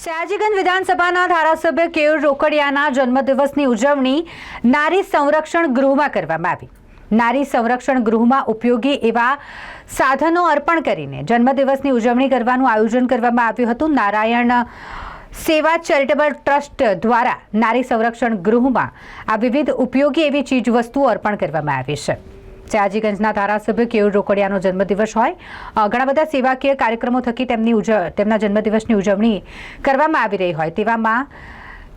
સયાજીગંજ વિધાનસભાના ધારાસભ્ય કેયુર રોકડિયાના જન્મદિવસની ઉજવણી નારી સંરક્ષણ ગૃહમાં કરવામાં આવી. નારી સંરક્ષણ ગૃહમાં ઉપયોગી એવા સાધનો અર્પણ કરીને જન્મદિવસની ઉજવણી કરવાનું આયોજન કરવામાં આવ્યું હતું. નારાયણ સેવા ચેરિટેબલ ટ્રસ્ટ દ્વારા નારી સંરક્ષણ ગૃહમાં આ વિવિધ ઉપયોગી એવી ચીજવસ્તુઓ અર્પણ કરવામાં આવી છે. સયાજીગંજના ધારાસભ્ય કેયુર રોકડિયાનો જન્મદિવસ હોય. ઘણા બધા સેવાકીય કાર્યક્રમો થકી તેમની તેમના જન્મદિવસની ઉજવણી કરવામાં આવી રહી હોય. તેવામાં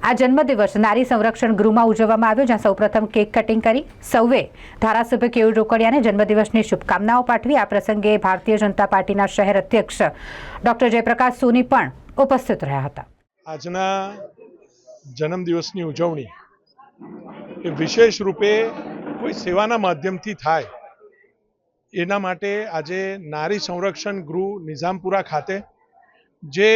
આ જન્મદિવસ નારી સંરક્ષણ ગૃહમાં ઉજવવામાં આવ્યો, જ્યાં સૌપ્રથમ કેક કટિંગ કરી સૌએ ધારાસભ્ય કેયુર રોકડિયાને જન્મદિવસની શુભકામનાઓ પાઠવી. આ પ્રસંગે ભારતીય જનતા પાર્ટીના શહેર અધ્યક્ષ ડોક્ટર જયપ્રકાશ સોની પણ ઉપસ્થિત રહ્યા હતા. આજના જન્મદિવસની ઉજવણી વિશેષ રૂપે કોઈ સેવાના માધ્યમથી થાય, એના માટે આજે નારી સંરક્ષણ ગૃહ નિઝામપુરા ખાતે, જે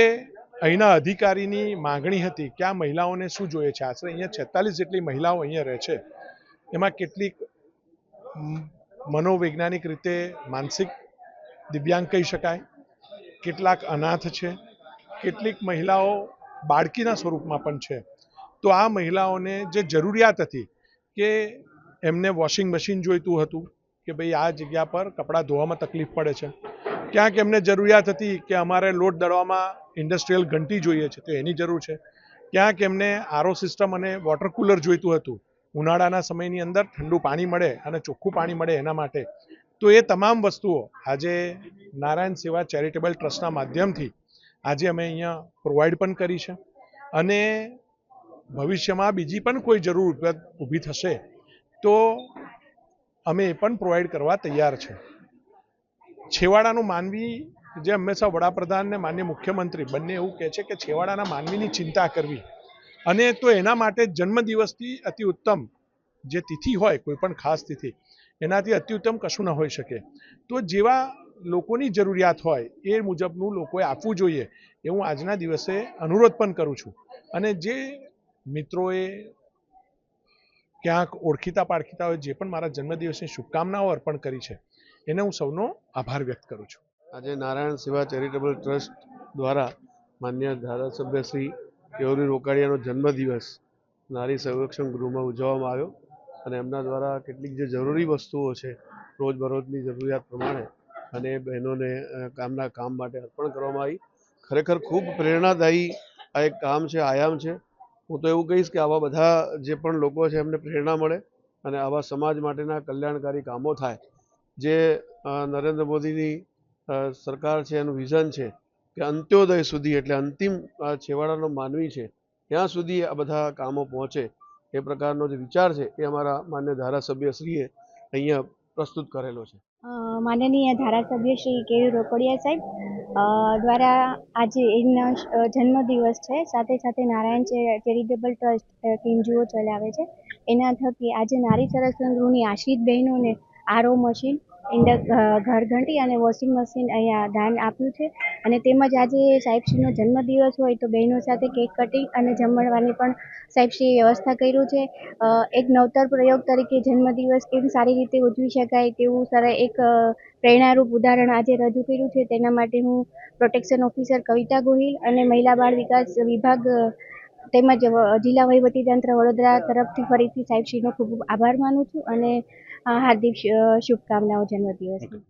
અહીંના અધિકારીની માગણી હતી કે આ મહિલાઓને શું જોઈએ છે? આશરે અહીંયા છેતાલીસ જેટલી મહિલાઓ અહીંયા રહે છે. એમાં કેટલીક મનોવૈજ્ઞાનિક રીતે માનસિક દિવ્યાંગ કહી શકાય, કેટલાક અનાથ છે, કેટલીક મહિલાઓ બાળકીના સ્વરૂપમાં પણ છે. તો આ મહિલાઓને જે જરૂરિયાત હતી કે એમને વોશિંગ મશીન જોઈતું હતું કે ભાઈ આ જગ્યા પર કપડાં ધોવામાં તકલીફ પડે છે. ક્યાંક એમને જરૂરિયાત હતી કે અમારે લોટ દળવામાં ઇન્ડસ્ટ્રીયલ ઘંટી જોઈએ છે, તો એની જરૂર છે. ક્યાંક એમને આરો સિસ્ટમ અને વોટર કુલર જોઈતું હતું. ઉનાળાના સમયની અંદર ઠંડુ પાણી મળે અને ચોખ્ખું પાણી મળે એના માટે. તો એ તમામ વસ્તુઓ આજે નારાયણ સેવા ચેરિટેબલ ટ્રસ્ટના માધ્યમથી આજે અમે અહીંયા પ્રોવાઈડ પણ કરી છે. અને ભવિષ્યમાં બીજી પણ કોઈ જરૂર ઊભી થશે તો અમે એ પણ પ્રોવાઈડ કરવા તૈયાર છે. છેવાડાનું માનવી જે હંમેશા વડાપ્રધાન ને માન્ય મુખ્યમંત્રી બંને એવું કહે છે કે છેવાડાના માનવીની ચિંતા કરવી અને તો એના માટે જન્મદિવસથી અતિ ઉત્તમ જે તિથિ હોય કોઈ પણ ખાસ તિથિ, એનાથી અતિ ઉત્તમ કશું ન હોઈ શકે. તો જેવા લોકોની જરૂરિયાત હોય એ મુજબનું લોકોએ આપવું જોઈએ એ હું આજના દિવસે અનુરોધ પણ કરું છું. અને જે મિત્રોએ ક્યાંક ઓળખીતા પાળખીતા હોય, જે પણ મારા જન્મદિવસની શુભકામનાઓ અર્પણ કરી છે, એને હું સૌનો આભાર વ્યક્ત કરું છું. આજે નારાયણ સેવા ચેરિટેબલ ટ્રસ્ટ દ્વારા માન્ય ધારાસભ્ય શ્રી કેવરી રોકાડિયાનો જન્મદિવસ નારી સંરક્ષણ ગૃહમાં ઉજવવામાં આવ્યો અને એમના દ્વારા કેટલીક જે જરૂરી વસ્તુઓ છે, રોજબરોજની જરૂરિયાત પ્રમાણે અને બહેનોને કામના કામ માટે અર્પણ કરવામાં આવી. ખરેખર ખૂબ પ્રેરણાદાયી આ એક કામ છે, આયામ છે. હું તો એવું કહીશ કે આવા બધા જે પણ લોકો છે, એમને પ્રેરણા મળે અને આવા સમાજ માટેના કલ્યાણકારી કામો થાય. જે નરેન્દ્ર મોદીની સરકાર છે, એનું વિઝન છે કે અંત્યોદય સુધી, એટલે અંતિમ છેવાડાનો માનવી છે, ત્યાં સુધી આ બધા કામો પહોંચે. એ પ્રકારનો જે વિચાર છે, એ અમારા માન્ય ધારાસભ્યશ્રીએ અહીંયા પ્રસ્તુત કરેલો છે. માનનીય ધારાસભ્ય શ્રી કેવી રોકડિયા સાહેબ દ્વારા આજે એમનો જન્મદિવસ છે. સાથે સાથે નારાયણ ચેરિટેબલ ટ્રસ્ટ ટીમ જુઓ ચલાવે છે. એના થકી આજે નારી સંરક્ષણ ગૃહની આશ્રિત બહેનોને આરો મશીન ઇન્ડ ઘરઘંટી અને વોશિંગ મશીન અહીંયા દાન આપ્યું છે. અને તેમજ આજે સાહેબશ્રીનો જન્મદિવસ હોય તો બહેનો સાથે કેક કટિંગ અને જમણવાની પણ સાહેબશ્રીએ વ્યવસ્થા કર્યું છે. એક નવતર પ્રયોગ તરીકે જન્મદિવસ કેમ સારી રીતે ઉજવી શકાય તેવું સર, એક પ્રેરણારૂપ ઉદાહરણ આજે રજૂ કર્યું છે. તેના માટે હું પ્રોટેક્શન ઓફિસર કવિતા ગોહિલ અને મહિલા બાળ વિકાસ વિભાગ તેમજ જિલ્લા વહીવટીતંત્ર વડોદરા તરફથી ફરીથી સાહેબશ્રીનો ખૂબ ખૂબ આભાર માનું છું અને હાર્દિક શુભકામનાઓ જન્મદિવસની.